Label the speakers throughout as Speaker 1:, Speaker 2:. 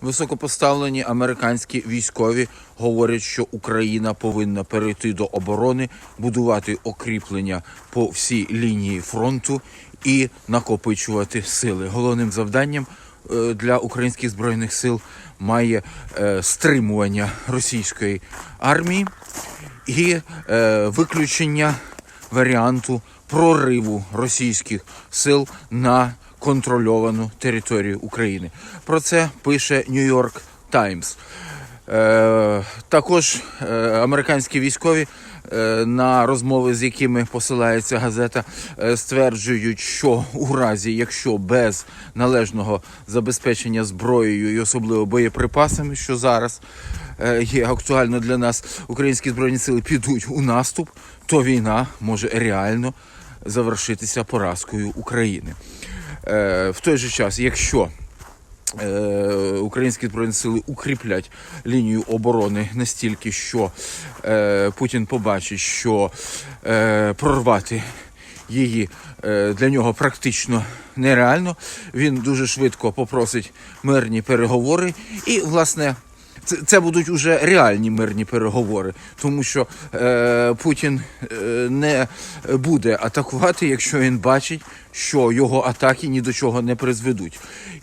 Speaker 1: Високопоставлені американські військові говорять, що Україна повинна перейти до оборони, будувати окріплення по всій лінії фронту і накопичувати сили. Головним завданням е, для українських збройних сил має е, стримування російської армії і е, виключення варіанту прориву російських сил на контрольовану територію України. Про це пише Нью-Йорк Таймс. Е, також е, американські військові е, на розмови, з якими посилається газета, стверджують, що у разі, якщо без належного забезпечення зброєю і особливо боєприпасами, що зараз є актуально для нас, українські збройні сили підуть у наступ, то війна може реально завершитися поразкою України. Е, в той же час, якщо е, українські збройні сили укріплять лінію оборони настільки, що е, Путін побачить, що прорвати її для нього практично нереально. Він дуже швидко попросить мирні переговори і, власне. Це, це будуть уже реальні мирні переговори, тому що е, Путін е, не буде атакувати, якщо він бачить, що його атаки ні до чого не призведуть.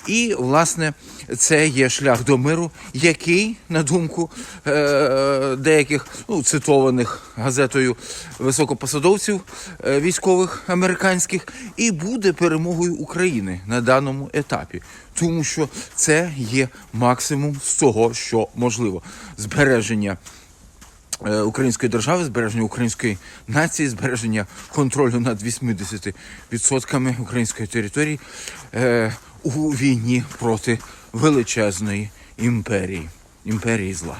Speaker 1: І власне це є шлях до миру, який, на думку е, деяких ну, цитованих газетою високопосадовців е, військових американських, і буде перемогою України на даному етапі, тому що це є максимум з того, що можливо збереження е, української держави, збереження української нації, збереження контролю над 80% української території е, у війні проти величезної імперії, імперії зла.